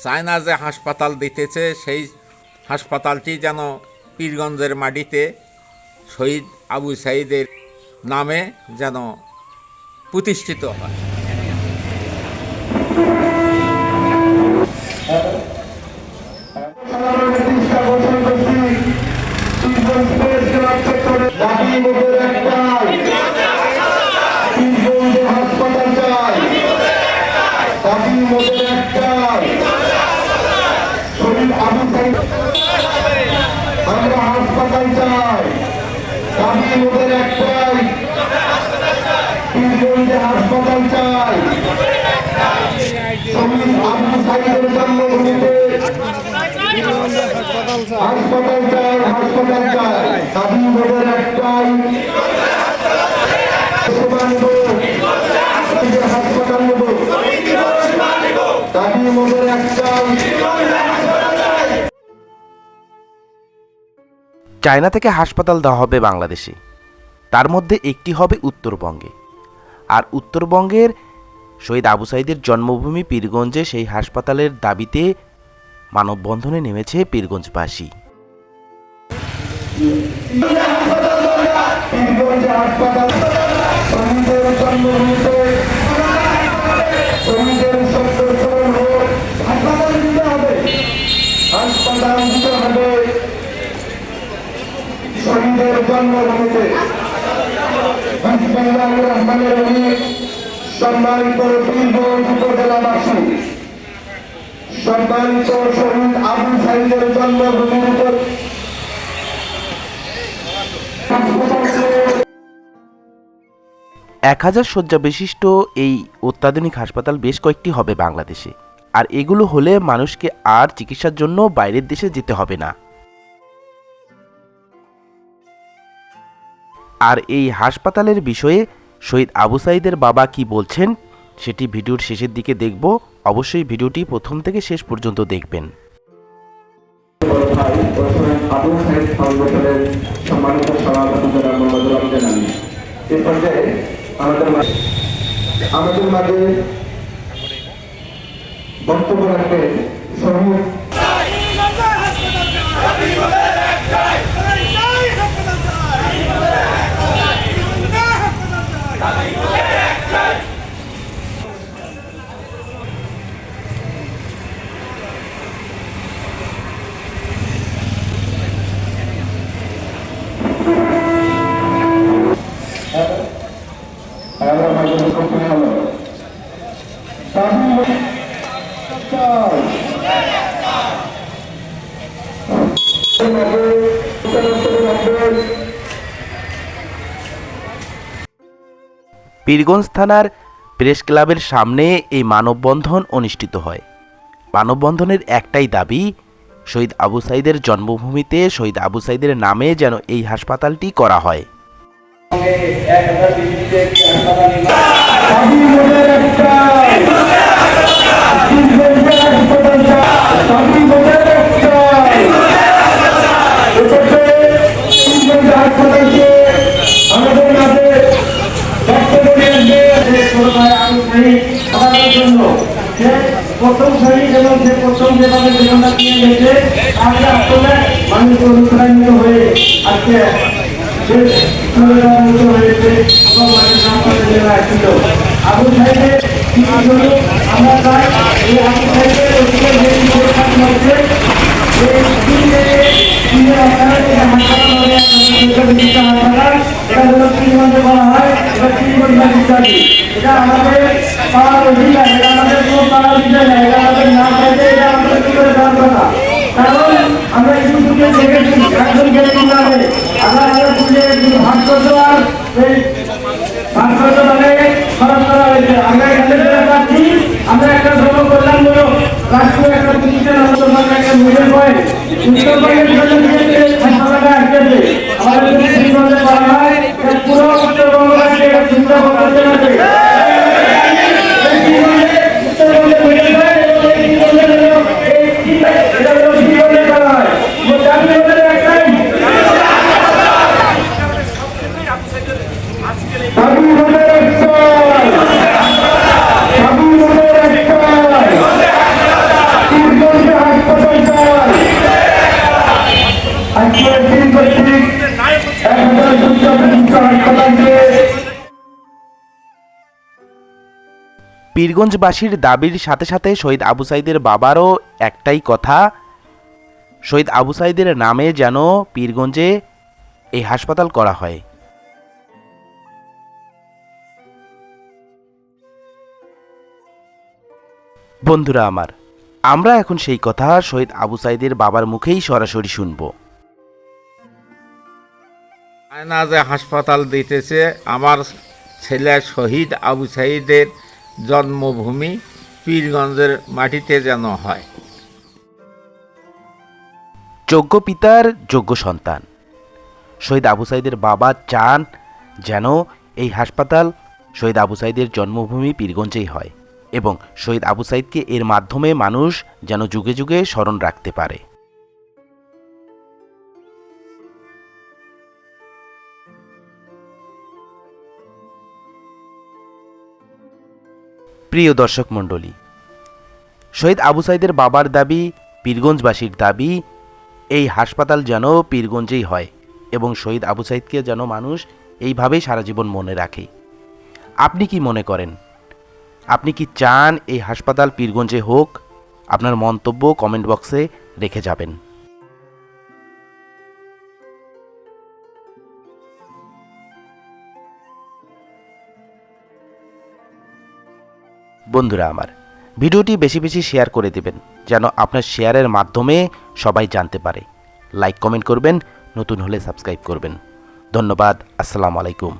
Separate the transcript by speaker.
Speaker 1: China যে হাসপাতাল দিতেছে, সেই হাসপাতালটি যেন পীরগঞ্জের মাটিতে শহীদ আবু সাইদের নামে যেন প্রতিষ্ঠিত হয়
Speaker 2: দাবি মোদের একটাই তিনজনদের হাসপাতাল চাই দাবি মোদের একটাই শরীর আবু সাইদ আমরা হাসপাতাল চাই দাবি মোদের একটাই
Speaker 3: চায়না থেকে হাসপাতাল দেওয়া হবে বাংলাদেশে। তার মধ্যে একটি হবে উত্তরবঙ্গে। আর উত্তরবঙ্গের শহীদ আবু সাইদের জন্মভূমি পীরগঞ্জে সেই হাসপাতালের দাবিতে মানববন্ধনে নেমেছে পীরগঞ্জবাসী।
Speaker 2: শহীদের জন্মভূমিতে।
Speaker 3: এক হাজার শয্যা বিশিষ্ট এই অত্যাধুনিক হাসপাতাল বেশ কয়েকটি হবে বাংলাদেশে। আর এগুলো হলে মানুষকে আর চিকিৎসার জন্য বাইরের দেশে যেতে হবে না। আর এই হাসপাতালের বিষয়ে শহীদ আবু সাইদের বাবা কি বলছেন, সেটি ভিডিওর শেষের দিকে দেখব। অবশ্যই ভিডিওটি প্রথম থেকে শেষ পর্যন্ত দেখবেন।
Speaker 2: আমাদের মাঝে বক্তব্য আমরা মাঝে মুখ্য হলো দাবি চাই
Speaker 3: পীরগঞ্জ থানার প্রেস ক্লাবের সামনে এই মানববন্ধন অনুষ্ঠিত হয়। মানববন্ধনের একটাই দাবি শহীদ আবু সাইদের জন্মভূমিতে শহীদ আবু সাইদের নামে যেন এই হাসপাতালটি করা হয়
Speaker 2: প্রথম শ্রেণি এবং সে প্রথম যেভাবে জীবনটা নিয়ে গেছে আজকে আসলে মানুষ অনুপ্রাণিত হয়ে আজকে আবু সাহেবের আমরা চাই, এই আবু সাহেবের আমাদের পাড়ার অধিকার এটা আমাদের কোনো পাড়ার বিষয় না এটা আমাদের না চাইতে এটা আমাদের কি করে দেওয়ার কথা কারণ আমরা ইউটিউবে দেখেছি একজন গেলে নামে আমরা আমাদের পুজো ভাস্কর্য আর এই ভাস্কর্য মানে খরচ করা হয়েছে আমরা এখানে যারা পাচ্ছি আমরা একটা ধর্ম কল্যাণমূলক রাষ্ট্রীয় একটা প্রতিষ্ঠান আমাদের একটা মূল্য পয়েন্ট হাসপাতালটা আসতেছে আমাদের যদি সেইভাবে করা হয় এটা পুরো উত্তরবঙ্গবাসী একটা চিন্তা করতে হবে উত্তরবঙ্গে মেডিকেল এবং এই তিনজনের জন্য এই চিন্তা এটা হলো জীবনে করা হয় দাবি আমাদের একটাই দাবি আমাদের একটাই দাবি আমাদের একটাই
Speaker 1: হাসপাতালের তিন কর্তৃক এক হাজার দুশো বিশিষ্ট হাসপাতালকে
Speaker 3: পীরগঞ্জবাসীর দাবির সাথে সাথে শহীদ আবু সাইদের বাবারও একটাই কথা, শহীদ আবু সাইদের নামে যেন পীরগঞ্জে এই হাসপাতাল করা হয়। বন্ধুরা আমার, আমরা এখন সেই কথা শহীদ আবু সাইদের বাবার মুখেই সরাসরি শুনব।
Speaker 2: আয়না যে হাসপাতাল দিতেছে, আমার ছেলে শহীদ আবু সাইদের জন্মভূমি পীরগঞ্জের মাটিতে যেন হয়।
Speaker 3: যোগ্য পিতার যোগ্য সন্তান। শহীদ আবু সাইদের বাবা চান যেন এই হাসপাতাল শহীদ আবু সাইদের জন্মভূমি পীরগঞ্জেই হয় এবং শহীদ আবু সাইদকে এর মাধ্যমে মানুষ যেন যুগে যুগে স্মরণ রাখতে পারে। প্রিয় দর্শক মণ্ডলী, শহীদ আবু সাইদের বাবার দাবি, পীরগঞ্জবাসীর দাবি, এই হাসপাতাল যেন পীরগঞ্জেই হয় এবং শহীদ আবু সাইদকে যেন মানুষ এইভাবেই সারা জীবন মনে রাখে। আপনি কি মনে করেন? আপনি কি চান এই হাসপাতাল পীরগঞ্জে হোক? আপনার মন্তব্য কমেন্ট বক্সে রেখে যাবেন। বন্ধুরা আমার, ভিডিওটি বেশি বেশি শেয়ার করে দেবেন, যেন আপনার শেয়ারের মাধ্যমে সবাই জানতে পারে। লাইক কমেন্ট করবেন, নতুন হলে সাবস্ক্রাইব করবেন। ধন্যবাদ, আসসালামু আলাইকুম।